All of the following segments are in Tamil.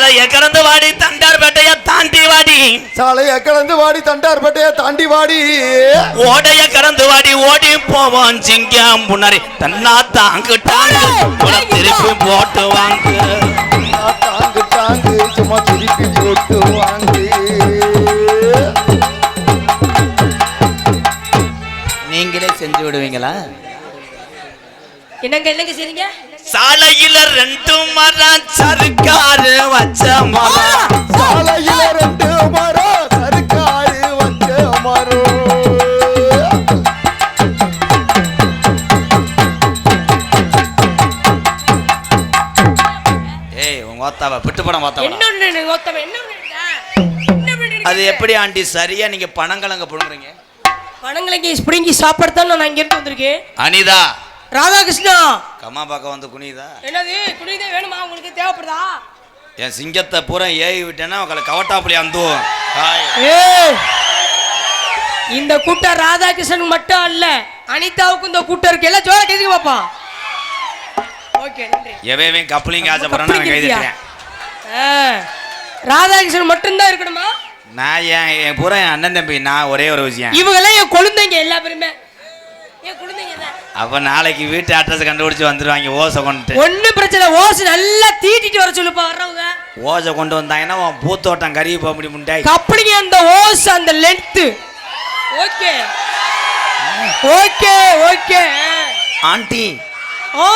கடந்து வாடி தண்டார்பேட்டைய தாண்டி வாடி. சாலைய கடந்து வாடி தண்டார்பட்டைய தாண்டி வாடி. ஓடைய கடந்து வாடி ஓடி போவோம் சிங்கம் முன்னாடி. தன்னா தாங்கு உன திருப்பி போட்டு வாங்கு. தாங்கு தாங்கு சும்மா திருப்பி போட்டு வாங்கு. நீங்களே செஞ்சு விடுவீங்களா? என்னங்க என்னங்க செய்றீங்க? சாலையில ரெண்டு மரம் சருக்காரு வச்ச மரம். சாலையில ரெண்டு மரம் சருக்காரு வச்ச மரம். ஏய் உங்க ஓத்தாவா பிட்டு படம் என்ன ஓத்தாவா அது எப்படி ஆண்டி சரியா நீங்க பணங்கலங்க புடுங்குறீங்க? பணங்களை பிடுங்கி சாப்பாடு தான் நான் இங்க இருந்து வந்திருக்கேன். அனிதா ராதாகிருஷ்ணா! கம்மா பார்க்க வந்து குனிதா என்னது குடிதே வேணுமா? உங்களுக்கு தேவைப்படுதா? என் சிங்கத்தை பூரா ஏவி விட்டேன்னா உங்களை கவட்டாப்புலி அந்துவோம். இந்த கூட்டம் ராதாகிருஷ்ணன் மட்டும் அல்ல அனிதாவுக்கும் இந்த கூட்டம் இருக்கு. எல்லாம் ஜோர கேதுக்கு பாப்போம் ஓகே நன்றி. எவையும் கப்பலிங்க ஆசைப்படுறேன்னு நான் கைதிட்டேன் ராதாகிருஷ்ணன் மட்டும்தான் இருக்கணுமா? நான் என் என் பூரா என் அண்ணன் தம்பி நான் ஒரே ஒரு விஷயம். இவங்கெல்லாம் என் குழந்தைங்க எல்லா பேருமே. என் குழந்தைங்க அப்ப நாளைக்கு வீட்டு அட்ரஸ் கண்டுபிடிச்சு வந்துருவாங்க ஓசை கொண்டுட்டு. ஒன்றும் பிரச்சனை ஓசு நல்லா தீட்டிட்டு வர சொல்லுப்பா வர்றவங்க. ஓசை கொண்டு வந்தாங்கன்னா உன் பூத்தோட்டம் கருகி போக முடியும் முண்டாய் கப்பலிங்க அந்த ஓஸ் அந்த length okay. Okay okay. Aunty. ஓ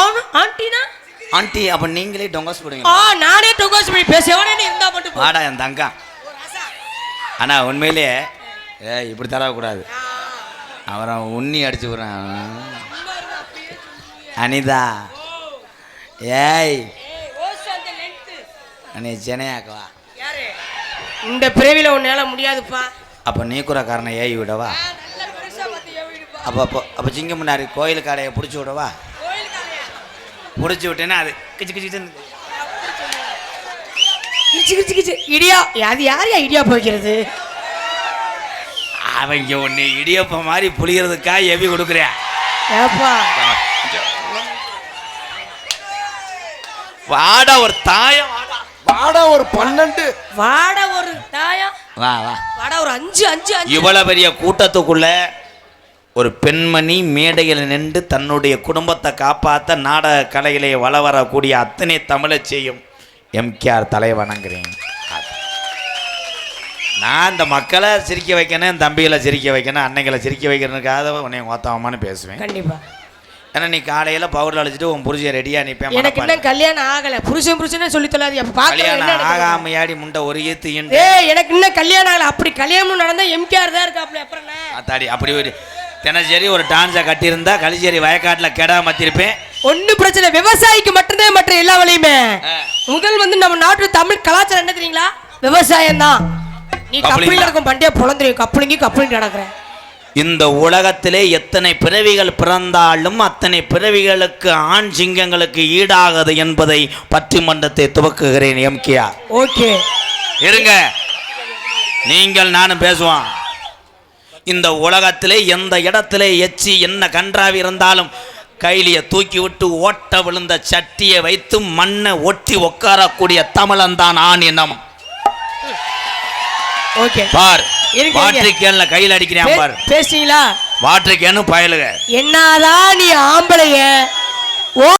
அவனு ஆண்டினா? ஆண்டி அப்ப நீங்களே டொங்கஸ் ஆ போடுங்க நானே டொகாஸ் பண்ணி பேசுவேன் இருந்தா மட்டும். வாடா என் தங்கா ஆனா உண்மையிலேயே ஏ இப்படி தரக்கூடாது அவன் உண்ணி அடிச்சு விடுறான் அனிதா ஏய். நீ சென்னையாக்கவா யாரு? இந்த பிறவில உன்னால முடியாதுப்பா அப்போ நீ காரணம் ஏவி விடவா. அப்போ அப்போ அப்போ சிங்க முன்னாடி கோயில் கடையை பிடிச்சி விடவா? பிடிச்சி விட்டேன்னா அது கிச்சு கிச்சு கிச்சு கிச்சு கிச்சு இடியா அது யாரையா இடியா போய்க்கிறது அவங்க ஒன்று இடியப்ப மாதிரி புளியறதுக்கா எவி கொடுக்குறேன். ஏப்பா. வாடா ஒரு தாயம் வாடா. வாடா ஒரு பன்னெண்டு. வாட ஒரு தாயா வா வா. வாட ஒரு அஞ்சு அஞ்சு இவ்வளவு பெரிய கூட்டத்துக்குள்ள ஒரு பெண்மணி மேடையில் நின்று தன்னுடைய குடும்பத்தை காப்பாற்ற நாடக கலையிலே வள வரக்கூடிய அத்தனை தமிழை செய்யும் எம்கேஆர் தலை வணங்குறேன் நான் இந்த மக்களை சிரிக்க வைக்கணும் என் தம்பிகளை சிரிக்க வைக்கணும் அன்னைகளை சிரிக்க வைக்கிறதுக்காக உன்னை ஓத்தாமன்னு பேசுவேன். கண்டிப்பா. ஏன்னா நீ காலையில் பவுடர் அழைச்சிட்டு உன் புருஷன் ரெடியாக நிற்பேன் எனக்கு இன்னும் கல்யாணம் ஆகல. புருஷன் புருஷனே சொல்லி தொல்லாது அப்ப பாக்க கல்யாணம் ஆகாமையாடி முண்டை ஒரு ஏய் எனக்கு இன்னும் கல்யாணம் ஆகல. அப்படி கல்யாணம் நடந்தா எம்கேஆர் தான் இருக்காப்ல அப்புறம்? அத்தாடி அப்படி ஒரு தினசரி ஒரு டான்ஸை கட்டியிருந்தா களிச்சேரி வயக்காட்டில் கெடா மாத்திருப்பேன் ஒண்ணும் பிரச்சனை விவசாயிக்கு மட்டும்தான் மற்ற எல்லா வழியுமே. முதல் வந்து நம்ம நாட்டு தமிழ் கலாச்சாரம் என்ன தெரியுங்களா? விவசாயம் தான் நீ. கப்பலிங்க. இருக்கும் பண்டிகை புலந்துரும் கப்பலிங்கி கப்பலிங்க நடக்கிறேன் இந்த உலகத்திலே எத்தனை பிறவிகள் பிறந்தாலும் அத்தனை பிறவிகளுக்கு ஆண் சிங்கங்களுக்கு ஈடாகாது என்பதை பட்டிமன்றத்தை துவக்குகிறேன் எம்கேஆர் ஓகே. இருங்க. நீங்கள் நானும் பேசுவோம். இந்த உலகத்திலே எந்த இடத்திலே எச்சி என்ன கன்றாவி இருந்தாலும் கைலிய தூக்கி விட்டு ஓட்ட விழுந்த சட்டியை வைத்து மண்ணை ஒட்டி உட்காரக்கூடிய தமிழன் தான் ஆண் இனம். ஓகே பார். வாட்டர் கேன்ல கையில் அடிக்கிறேன் பார். பேசுறீங்களா? வாட்டர் கேனு பயலுக. என்னதான் நீ ஆம்பளைய